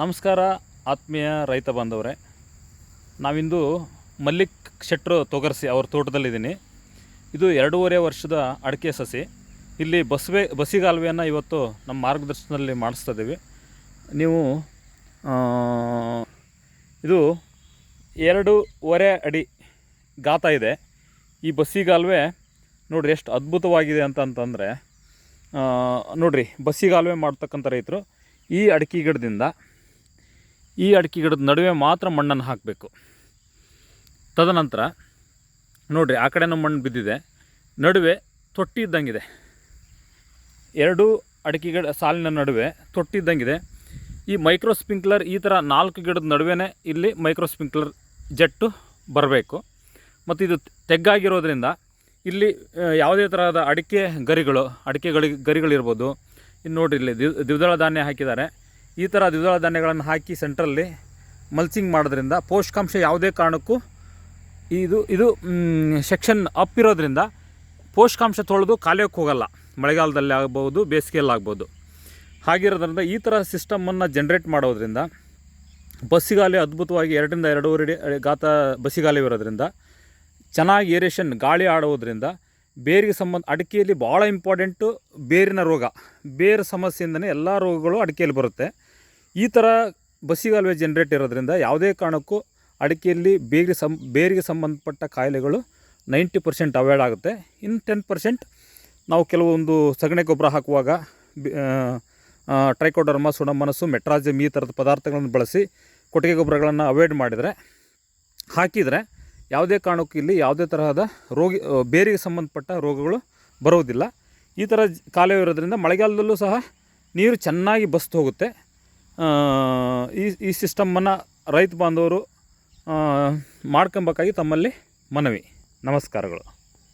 ನಮಸ್ಕಾರ, ಆತ್ಮೀಯ ರೈತ ಬಾಂಧವರೇ. ನಾವಿಂದು ಮಲ್ಲಿಕ್ ಶೆಟ್ರು ತೊಗರ್ಸಿ ಅವ್ರ ತೋಟದಲ್ಲಿದ್ದೀನಿ. ಇದು ಎರಡೂವರೆ ವರ್ಷದ ಅಡಿಕೆ ಸಸಿ. ಇಲ್ಲಿ ಬಸವೆ, ಬಸಿಗಾಲುವೆಯನ್ನು ಇವತ್ತು ನಮ್ಮ ಮಾರ್ಗದರ್ಶನದಲ್ಲಿ ಮಾಡಿಸ್ತಾ ಇದ್ದೀವಿ. ನೀವು ಇದು ಎರಡೂವರೆ ಅಡಿ ಗಾತ ಇದೆ. ಈ ಬಸ್ಸಿಗಾಲುವೆ ನೋಡಿರಿ ಎಷ್ಟು ಅದ್ಭುತವಾಗಿದೆ ಅಂತಂತಂದರೆ ಬಸಿಗಾಲ್ವೆ ನೋಡ್ರಿ ಬಸ್ಸಿಗಾಲುವೆ ಮಾಡ್ತಕ್ಕಂಥ ರೈತರು ಈ ಅಡಿಕೆ ಗಿಡದಿಂದ ಈ ಅಡಿಕೆ ಗಿಡದ ನಡುವೆ ಮಾತ್ರ ಮಣ್ಣನ್ನು ಹಾಕಬೇಕು. ತದನಂತರ, ನೋಡಿರಿ, ಆ ಕಡೆನೂ ಮಣ್ಣು ಬಿದ್ದಿದೆ. ನಡುವೆ ತೊಟ್ಟಿ ಇದ್ದಂಗಿದೆ. ಎರಡು ಅಡಿಕೆ ಗಿಡ, ಸಾಲಿನ ನಡುವೆ ತೊಟ್ಟಿ ಇದ್ದಂಗಿದೆ. ಈ ಮೈಕ್ರೋ ಸ್ಪ್ರಿಂಕ್ಲರ್ ಈ ಥರ ನಾಲ್ಕು ಗಿಡದ ನಡುವೆನೇ ಇಲ್ಲಿ ಮೈಕ್ರೋ ಸ್ಪ್ರಿಂಕ್ಲರ್ ಜೆಟ್ಟು ಬರಬೇಕು. ಮತ್ತು ಇದು ತೆಗ್ಗಾಗಿರೋದ್ರಿಂದ ಇಲ್ಲಿ ಯಾವುದೇ ಥರದ ಅಡಿಕೆ ಗರಿಗಳು ಅಡಿಕೆ ಗರಿ ಗರಿಗಳಿರ್ಬೋದು. ಇನ್ನು ನೋಡಿರಿ, ಇಲ್ಲಿ ದಿವ್, ದ್ವಿದಳ ಧಾನ್ಯ ಹಾಕಿದ್ದಾರೆ. ಈ ಥರ ದ್ವಿದಳ ಧಾನ್ಯಗಳನ್ನು ಹಾಕಿ ಸೆಂಟ್ರಲ್ಲಿ ಮಲ್ಸಿಂಗ್ ಮಾಡೋದ್ರಿಂದ ಪೋಷಕಾಂಶ ಯಾವುದೇ ಕಾರಣಕ್ಕೂ ಇದು ಇದು ಸೆಕ್ಷನ್ ಅಪ್ ಇರೋದ್ರಿಂದ ಪೋಷಕಾಂಶ ತೊಳೆದು ಕಾಲಿಯೋಕ್ಕೆ ಹೋಗಲ್ಲ. ಮಳೆಗಾಲದಲ್ಲಿ ಆಗ್ಬೋದು ಬೇಸಿಗೆಯಲ್ಲಿ ಆಗ್ಬೋದು ಹಾಗಿರೋದ್ರಿಂದ ಈ ಥರ ಸಿಸ್ಟಮನ್ನು ಜನ್ರೇಟ್ ಮಾಡೋದ್ರಿಂದ ಬಸ್ಸಿಗಾಲಿ ಅದ್ಭುತವಾಗಿ ಎರಡರಿಂದ ಎರಡೂವರೆ ಗಾತ ಬಸ್ಸಿಗಾಲಿ ಇರೋದ್ರಿಂದ ಚೆನ್ನಾಗಿ ಏರೇಷನ್ ಗಾಳಿ ಆಡೋದ್ರಿಂದ ಬೇರಿಗೆ ಸಂಬಂಧ, ಅಡಿಕೆಯಲ್ಲಿ ಭಾಳ ಇಂಪಾರ್ಟೆಂಟು ಬೇರಿನ ರೋಗ. ಬೇರು ಸಮಸ್ಯೆಯಿಂದನೇ ಎಲ್ಲ ರೋಗಗಳು ಅಡಿಕೆಯಲ್ಲಿ ಬರುತ್ತೆ. ಈ ಥರ ಬಸಿಗಾಲುವೆ ಜನ್ರೇಟ್ ಇರೋದ್ರಿಂದ ಯಾವುದೇ ಕಾರಣಕ್ಕೂ ಅಡಿಕೆಯಲ್ಲಿ ಬೇರಿಗೆ ಸಂ, ಬೇರಿಗೆ ಸಂಬಂಧಪಟ್ಟ ಕಾಯಿಲೆಗಳು ನೈಂಟಿ ಪರ್ಸೆಂಟ್ ಅವಾಯ್ಡ್ ಆಗುತ್ತೆ. ಇನ್ನು ಟೆನ್ ಪರ್ಸೆಂಟ್ ನಾವು ಕೆಲವೊಂದು ಸಗಣಿ ಗೊಬ್ಬರ ಹಾಕುವಾಗ ಟ್ರೈಕೋಡರ್ಮಾ ಸುಣಮನಸ್ಸು ಮೆಟ್ರಾಜಿಯಮ್ ಈ ಥರದ ಪದಾರ್ಥಗಳನ್ನು ಬಳಸಿ ಕೊಟ್ಟಿಗೆ ಗೊಬ್ಬರಗಳನ್ನು ಅವಾಯ್ಡ್ ಮಾಡಿದರೆ, ಹಾಕಿದರೆ ಯಾವುದೇ ಕಾರಣಕ್ಕೂ ಇಲ್ಲಿ ಯಾವುದೇ ತರಹದ ರೋಗಿ ಬೇರಿಗೆ ಸಂಬಂಧಪಟ್ಟ ರೋಗಗಳು ಬರೋದಿಲ್ಲ ಈ ಥರ ಇರೋದ್ರಿಂದ ಮಳೆಗಾಲದಲ್ಲೂ ಸಹ ನೀರು ಚೆನ್ನಾಗಿ ಬಸ್ತು ಹೋಗುತ್ತೆ. ಈ ಈ ಸಿಸ್ಟಮನ್ನು ರೈತ ಬಾಂಧವರು ಮಾಡ್ಕೊಬೇಕಾಗಿ ತಮ್ಮಲ್ಲಿ ಮನವಿ. ನಮಸ್ಕಾರಗಳು.